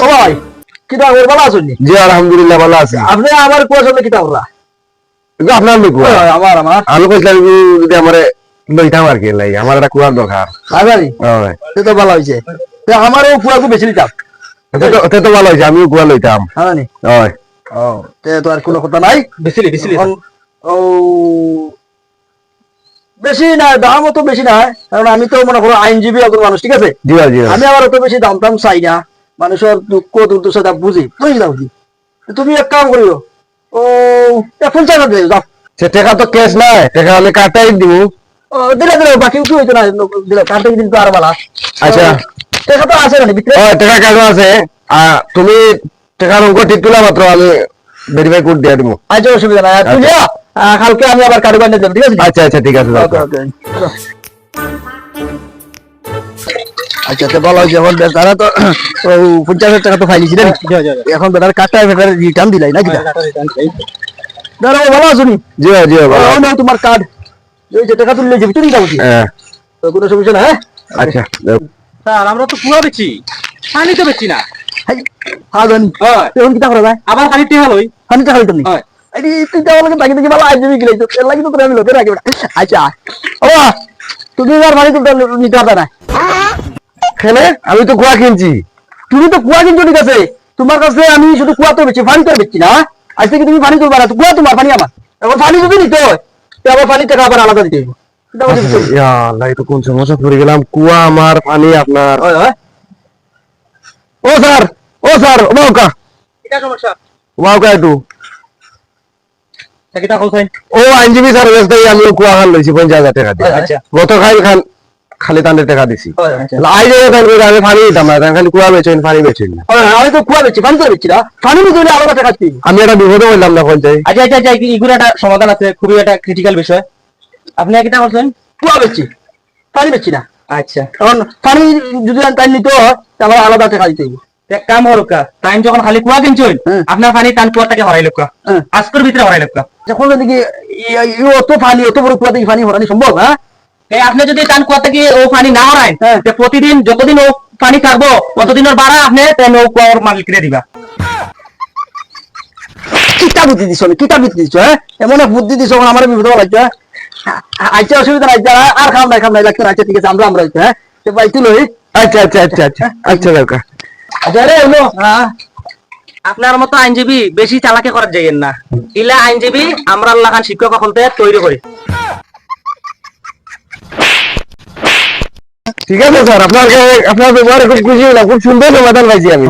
কিতা খবর ভালো আছেন জি আলহামদুলিল্লাহ ভালো আছি। আপনি আমার কিতা আপনার লোক আমার আমার। আমি কইছিলাম যদি আমার লইতাম আর কি লাই আমার একটা কুয়ার দরকার। আগারি হয়। সে তো ভালো হয়েছে তো আমারও কুয়াকে বেশি নিতাম তে তো- তো ভালো হয়েছে আমিও কুয়া লইতাম। হ্যাঁ নি হয়। ও তে তো আর কোনো কথা নাই। বেশিলি এখন, ও বেশি না দাম অত বেশি না। কারণ আমি তো মনে করো আইনজীবী একজন মানুষ ঠিক আছে? ভাই, ভাই। আমি আবার অত বেশি দাম টাম চাই না। মানুষের দুঃখ দুর্দশা বুঝি বুঝি না বুঝি তুমি এক কাম করিও। ও এ পঞ্চাশ দিয়ে যাও। সে টাকা তো ক্যাশ নাই টাকা আমি কাটাই দিব দিলে দিলে বাকি কি হইতো না দিলে কাটতে দিন তো আর বালা। আচ্ছা। টাকা তো আছে না ভিতরে ও টাকা কাটা আছে? তুমি টাকার অঙ্ক ঠিক তুলা মাত্র আমি ভেরিফাই কোড দিয়ে দিব আচ্ছা অসুবিধা নাই। তুই যা কালকে আমি আবার কারিগর নিয়ে যাব ঠিক আছে? আচ্ছা আচ্ছা ঠিক আছে ওকে, ওকে। আচ্ছা তো বলো যেমন তারা তো পঞ্চাশ হাজার টাকা তো ফাইলিছিলেন এখন বেটার রিটার্ন দিলাই না কিনা দাঁড়া ভালো আছো নি জি জি ভালো তোমার কার্ড যে টাকা তুললে যাবি তুমি যাব হ্যাঁ, তো কোনো সমস্যা না হ্যাঁ আচ্ছা। স্যার আমরা তো কুয়া বেচি পানি তো বেচি না হ্যাঁ জানি হয় কিতা করা যায় আবার পানি টেহা লই নি হয় আরে তুই দেখি ভালো গেলে তো লাগি তো তোরা আমি লোকের রাখি আচ্ছা ও তুমি আর বাড়ি তো নিতে পারবে না খেলে আমি তো কুয়া কিনছি। তুমি তো কুয়া কিন্তু ঠিক আছে? তোমার কাছে আমি শুধু কুয়া তো বেচি পানি তো বেচছি না। আজ থেকে তুমি পানি তুলবা না কুয়া তোমার পানি আমার। এখন পানি যদি নিতে হয় তো আবার পানি টাকা আবার আলাদা দিতে হইব। ইয়া তো কোন সমস্যা? পড়ে গেলাম কুয়া আমার পানি আপনার। ও স্যার ও স্যার ও বাউকা বাউকা একটু ও আইনজীবী স্যার ব্যস্ত আমি কুয়া খান লইছি পঞ্চাশ হাজার টাকা দিয়ে। আচ্ছা। গত খাই খান খালি তান্ডে টাকা দিছি। আচ্ছা। করে আমি পানি দিতাম না খালি কুয়া বেচেন পানি বেচেন না। আমি তো কুয়া বেচছি পানি তো আর না। পানি নিতে হলে টাকা দিতে আমি একটা বিপদে বললাম না পঞ্চায়েত। আচ্ছা আচ্ছা আচ্ছা এগুলো একটা সমাধান আছে খুবই একটা ক্রিটিক্যাল বিষয়। আপনি কিটা করছেন কুয়া বেচছি পানি বেচছি না। আচ্ছা। কারণ পানি যদি টাইম নিতে হয় তো আলাদা টাকা দিতে হইব। এক কাম হরকা টাইম যখন খালি কুয়া কিনছেন হ্যাঁ। আপনার পানি টান কুয়াটাকে হরাই লোকা হ্যাঁ। আজকের ভিতরে হরাই লোকা যখন দেখি অত পানি অত বড় কুয়া থেকে পানি হরানি সম্ভব হ্যাঁ? আপনি যদি টান কুয়া থেকে ও পানি না হরাই হ্যাঁ। প্রতিদিন যতদিন ও পানি থাকব ততদিনের বাড়া আপনি তেন ও কুয়ার মালিকরে দিবা। কিতা বুদ্ধি দিছ কিতা বুদ্ধি দিছ হ্যাঁ? এমন বুদ্ধি দিছ আমার বিপদ লাগছে হ্যাঁ? আচ্ছা অসুবিধা নাই আর খাম নাই খাম নাই লাগছে না আচ্ছা ঠিক আছে আমরা আমরা হ্যাঁ? তো ভাই লই। আচ্ছা আচ্ছা আচ্ছা আচ্ছা আচ্ছা কাকা। আচ্ছা রে হলো হ্যাঁ আপনার মতো আইনজীবী বেশি চালাকি করার যাইয়েন না। ইলা আইনজীবী আমরা আল্লাহ খান শিক্ষক এখন থেকে তৈরি করি। ঠিক আছে স্যার আপনার আপনার ব্যবহারে খুব খুশি হলাম খুব সুন্দর সমাধান পাইছি আমি।